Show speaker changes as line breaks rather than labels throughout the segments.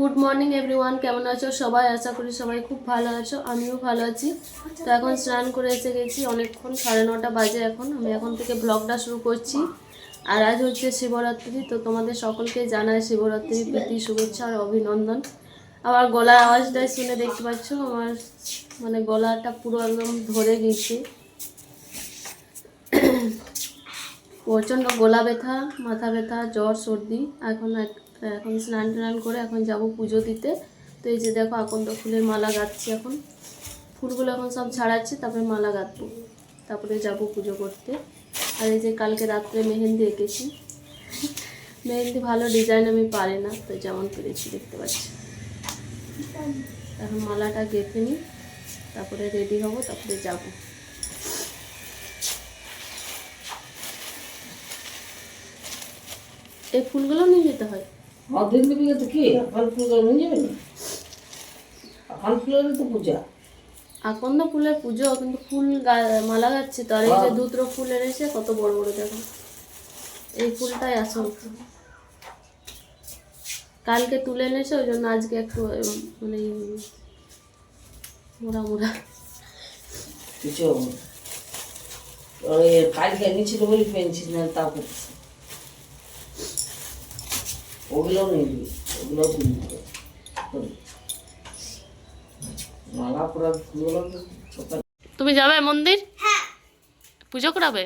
Good morning everyone কেমন আছো? সবাই আশা করি সবাই খুব ভালো আছো। আমিও ভালো আছি। তো এখন স্নান করে এসে গেছি। অনেকক্ষণ সাড়ে নটা বাজে এখন। আমি এখন থেকে ব্লগটা শুরু করছি। আর আজ হচ্ছে শিবরাত্রি। তো তোমাদের সকলকে জানায় শিবরাত্রির প্রীতি, শুভেচ্ছা আর অভিনন্দন। আমার গলার আওয়াজটাই শুনে দেখতে পাচ্ছ? আমার মানে গলাটা পুরো একদম ধরে গেছে। প্রচণ্ড গলা ব্যথা, মাথা ব্যথা, জ্বর, সর্দি। এখন এখন স্নান টান করে এখন যাব পুজো দিতে। তো এই যে দেখো আকন্দ ফুলের মালা গাচ্ছি এখন। ফুলগুলো এখন সব ছাড়াচ্ছি তারপরে মালা গাঁথবো তারপরে যাব পুজো করতে। আর এই যে কালকে রাত্রে মেহেন্দি এঁকেছি। মেহেন্দি ভালো ডিজাইন আমি পারি না, তো যেমন পেরেছি দেখতে পাচ্ছি। এখন মালাটা গেঁথে নিই, তারপরে রেডি হব, তারপরে যাব। এই ফুলগুলো নিয়ে যেতে হয়?
অর্ধেক নিবি তো কি? ফল ফুল নিয়ে যাবে ফল ফুলের তো পূজা।
আকন্দ ফুলের পুজো? কিন্তু ফুল মালা গাচ্ছে তো আর এই যে দুত্র ফুল এনেছে কত বড় বড় দেখো। এই ফুলটাই আসল। কালকে তুলে এনেছে ওই জন্য আজকে একটু মানে মোড়া মোড়া।
কিছু ওই কালকে এনেছিল বলে পেয়েছিস না তাও করছিস ওগুলোও নিবি ওগুলোও কিনবি মালা পরা ফুলগুলো
তুমি যাবে মন্দির? পুজো করাবে?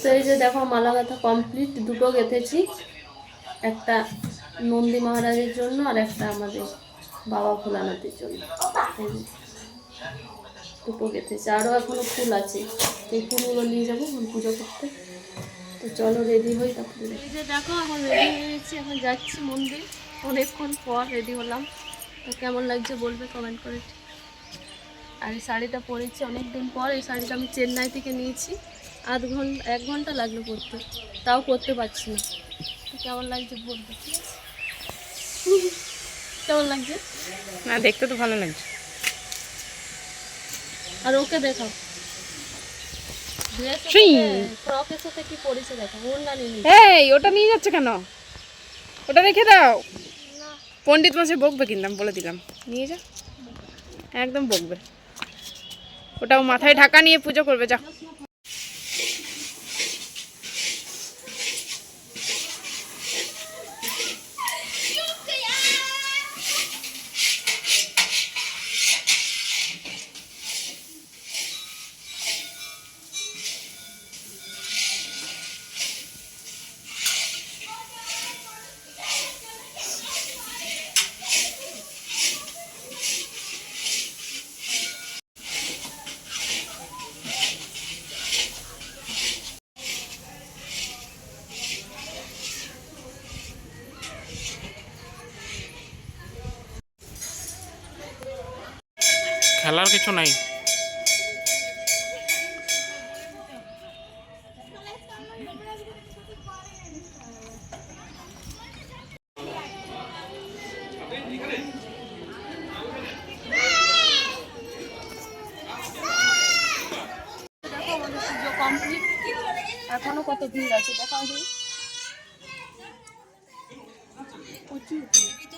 তো এই যে দেখো মালা গাঁথা কমপ্লিট দুটো গেঁথেছি। একটা নন্দী মহারাজের জন্য আর একটা আমাদের বাবা ভোলানাথের জন্য। দুটো গেঁথেছি। আরও এখনও ফুল আছে। এই ফুলগুলো নিয়ে যাব পুজো করতে। তো চলো রেডি হই তারপরে এই যে দেখো এখন রেডি হয়ে গেছি এখন যাচ্ছি মন্দির। অনেকক্ষণ পর রেডি হলাম। তো কেমন লাগছে বলবে কমেন্ট করে। আর এই শাড়িটা পরেছি অনেক দিন পর এই শাড়িটা আমি চেন্নাই থেকে নিয়েছি। আধ ঘণ্টা এক ঘণ্টা লাগল পরতে। তাও করতে পারছি না। তো কেমন লাগছে বলবে? কেমন লাগছে?
না দেখতে তো ভালো লাগছে।
আর ওকে দেখাও ড্রেসের
সেই।
সাথে ফ্রকের সাথে কি পরেছে দেখো ওর না নিয়ে
এই ওটা নিয়ে যাচ্ছে কেন? ওটা রেখে দাও। পণ্ডিত মাসে বকবে কিনলাম বলে দিলাম। নিয়ে যা। একদম বকবে। ওটাও মাথায় ঢাকা নিয়ে পুজো করবে যা।
খেলার কিছু নাই।
এখনও কত ভিড় আছে? দেখাও প্রচুর ভিড়।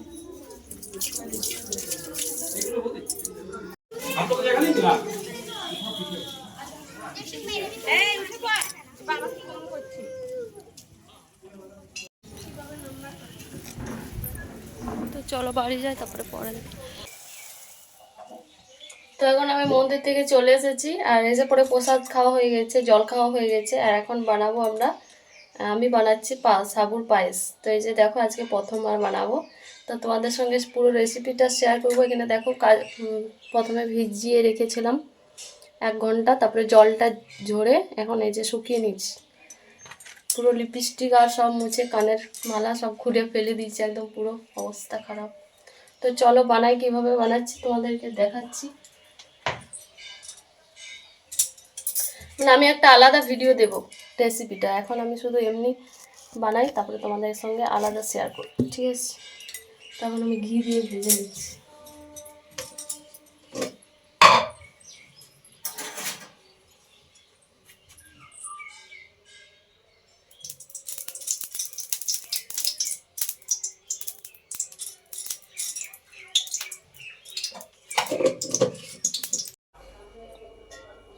চলো বাড়ি যাই, তারপরে পরে দেখি। তো এখন আমি মন্দির থেকে চলে এসেছি, আর এসে পরে প্রসাদ খাওয়া হয়ে গেছে, জল খাওয়া হয়ে গেছে, আর এখন বানাবো আমরা, আমি বানাচ্ছি পা, সাবুর পায়েস। তো এই যে দেখো আজকে প্রথমবার বানাবো। তো তোমাদের সঙ্গে পুরো রেসিপিটা শেয়ার করব, এখানে দেখো কাজ প্রথমে ভিজিয়ে রেখেছিলাম এক ঘণ্টা, তারপরে জলটা ঝরে এখন এই যে শুকিয়ে নিচ্ছি। পুরো লিপস্টিক আর সব মুছে, কানের মালা সব খুলে ফেলে দিয়েছি, একদম পুরো অবস্থা খারাপ। তো চলো বানাই, কীভাবে বানাচ্ছি তোমাদেরকে দেখাচ্ছি। মানে আমি একটা আলাদা ভিডিও দেব রেসিপিটা এখন আমি শুধু এমনি বানাই, তারপরে তোমাদের সঙ্গে আলাদা শেয়ার করি ঠিক আছে? তখন আমি ঘি দিয়ে ভেজে নিচ্ছি।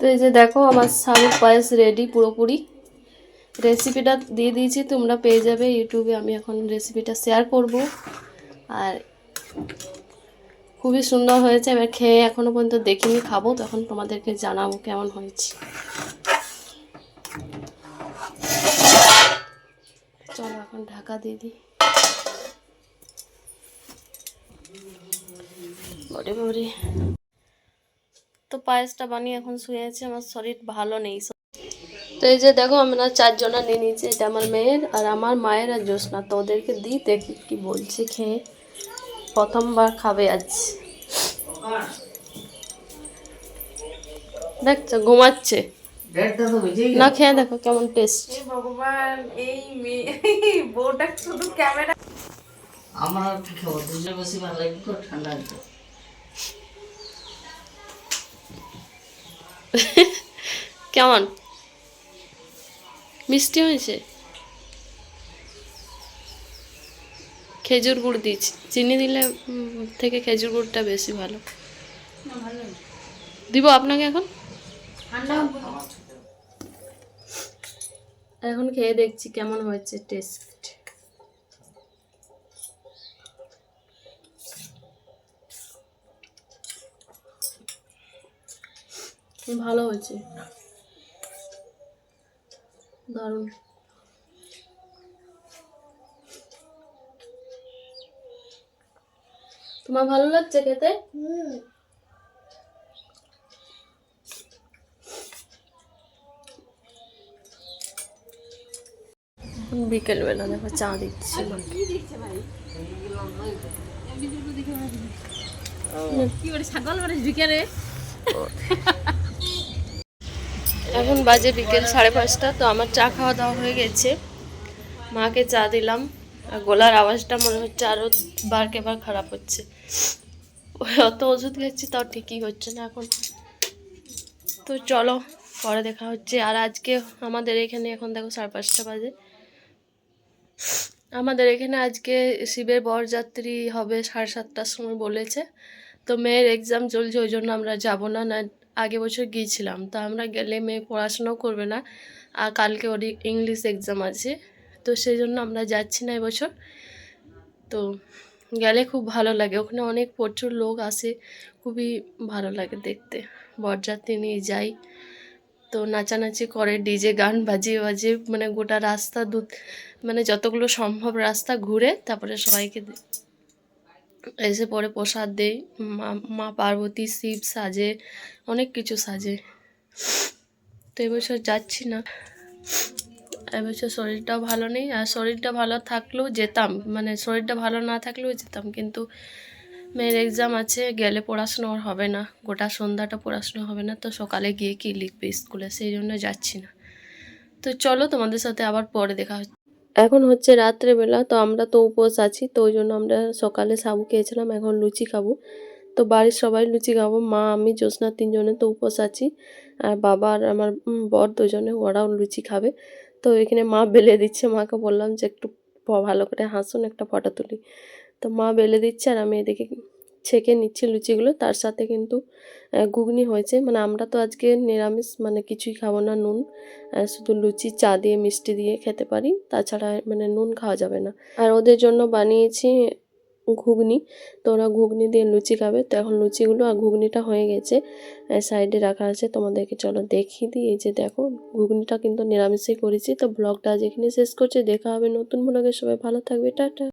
তো এই যে দেখো, আমার শামুক পায়েস রেডি পুরোপুরি। রেসিপিটা দিয়ে দিয়েছি, তোমরা পেয়ে যাবে ইউটিউবে আমি এখন রেসিপিটা শেয়ার করব। আর খুবই সুন্দর হয়েছে, এবার খেয়ে এখনও পর্যন্ত দেখিনি, খাব, তখন তোমাদেরকে জানাব কেমন হয়েছে। চলো এখন ঢাকা দিয়ে দিই। বরে বরে তো পায়েসটা বানিয়ে এখন শুয়ে আছি আমার শরীর ভালো নেই। তো এই যে দেখো আমরা চারজনা নিয়ে নিয়েছি এটা আমার মেয়ের আর আমার মায়ের আর জ্যোৎস্না। তো ওদেরকে দিই দেখি কি বলছে খেয়ে প্রথমবার খাবে আজ। দেখছ ঘুমাচ্ছে। না খেয়ে দেখো কেমন টেস্ট
ভগবান এই বউটা শুধু ক্যামেরা
আমার বেশি ভালো লাগে ঠান্ডা
কেমন? মিষ্টি হয়েছে? খেজুর গুড় দিয়েছি চিনি দিলে থেকে খেজুর গুড়টা বেশি ভালো। দিব আপনাকে এখন? এখন খেয়ে দেখছি কেমন হয়েছে টেস্ট ভালো হয়েছে। দারুণ। তোমার ভালো লাগছে খেতে? বিকেল বেলা দেখো চা দিচ্ছি। এখন বাজে বিকেল সাড়ে পাঁচটা, তো আমার চা খাওয়া দাওয়া হয়ে গেছে। মাকে চা দিলাম, আর গলার আওয়াজটা মনে হচ্ছে আরও বারকে বার খারাপ হচ্ছে। অত ওষুধ খাচ্ছি, তাও ঠিকই হচ্ছে না এখন। তো চলো, পরে দেখা হচ্ছে। আর আজকে আমাদের এখানে, এখন দেখো সাড়ে পাঁচটা বাজে। আমাদের এখানে আজকে শিবের বরযাত্রী হবে সাড়ে সাতটার সময় বলেছে। তো মেয়ের এক্সাম চলছে, ওই জন্য আমরা যাব না না আগে বছর গিয়েছিলাম। তো আমরা গেলে মেয়ে পড়াশোনাও করবে না। আর কালকে ওর ইংলিশ এক্সাম আছে। তো সেই জন্য আমরা যাচ্ছি না এবছর। তো গেলে খুব ভালো লাগে। ওখানে অনেক প্রচুর লোক আসে। খুবই ভালো লাগে দেখতে। বরযাত্রী নিয়ে যাই। তো নাচানাচি করে, ডিজে গান বাজিয়ে বাজিয়ে মানে গোটা রাস্তা দু মানে যতগুলো সম্ভব রাস্তা ঘুরে তারপরে সবাইকে এসে পরে প্রসাদ দেই, মা মা পার্বতী শিব সাজে, অনেক কিছু সাজে। তো এবছর যাচ্ছি না। এবছর শরীরটাও ভালো নেই, আর শরীরটা ভালো থাকলেও যেতাম। মানে শরীরটা ভালো না থাকলেও যেতাম, কিন্তু মেয়ের এক্সাম আছে, গেলে পড়াশুনো আর হবে না। গোটা সন্ধ্যাটা পড়াশুনো হবে না, তো সকালে গিয়ে কি লিখবে স্কুলে? সেই জন্য যাচ্ছি না। তো চলো তোমাদের সাথে আবার পরে দেখা হচ্ছে। এখন হচ্ছে রাত্রেবেলা, তো আমরা তো উপোস আছি, তো ওই জন্য আমরা সকালে সাবু খেয়েছিলাম, এখন লুচি খাব। তো বাড়ির সবাই লুচি খাব, মা, আমি, জ্যোৎস্না তিনজনে তো উপোস আছি, আর বাবা আর আমার বর দুজনে, ওরাও লুচি খাবে। তো এখানে মা বেলে দিচ্ছে, মাকে বললাম যে একটু ভালো করে হাসুন, একটা ফটো তুলি। তো মা বেলে দিচ্ছে আর আমি এদিকে ছেঁকে নিচ্ছি লুচিগুলো, তার সাথে কিন্তু ঘুগনি হয়েছে। মানে আমরা তো আজকে নিরামিষ মানে কিছুই খাব না নুন শুধু লুচি, চা দিয়ে, মিষ্টি দিয়ে খেতে পারি। তাছাড়া মানে নুন খাওয়া যাবে না। আর ওদের জন্য বানিয়েছি ঘুগনি। তো ওরা ঘুগনি দিয়ে লুচি খাবে। তো এখন লুচিগুলো আর ঘুগনিটা হয়ে গেছে সাইডে রাখা আছে। তোমাদেরকে চলো দেখিয়ে দিই। এই যে দেখো, ঘুগনিটা কিন্তু নিরামিষেই করেছি। তো ব্লগটা আজ এখানে শেষ করছি। দেখা হবে নতুন ব্লগে। সবাই ভালো থাকবে। টাটা।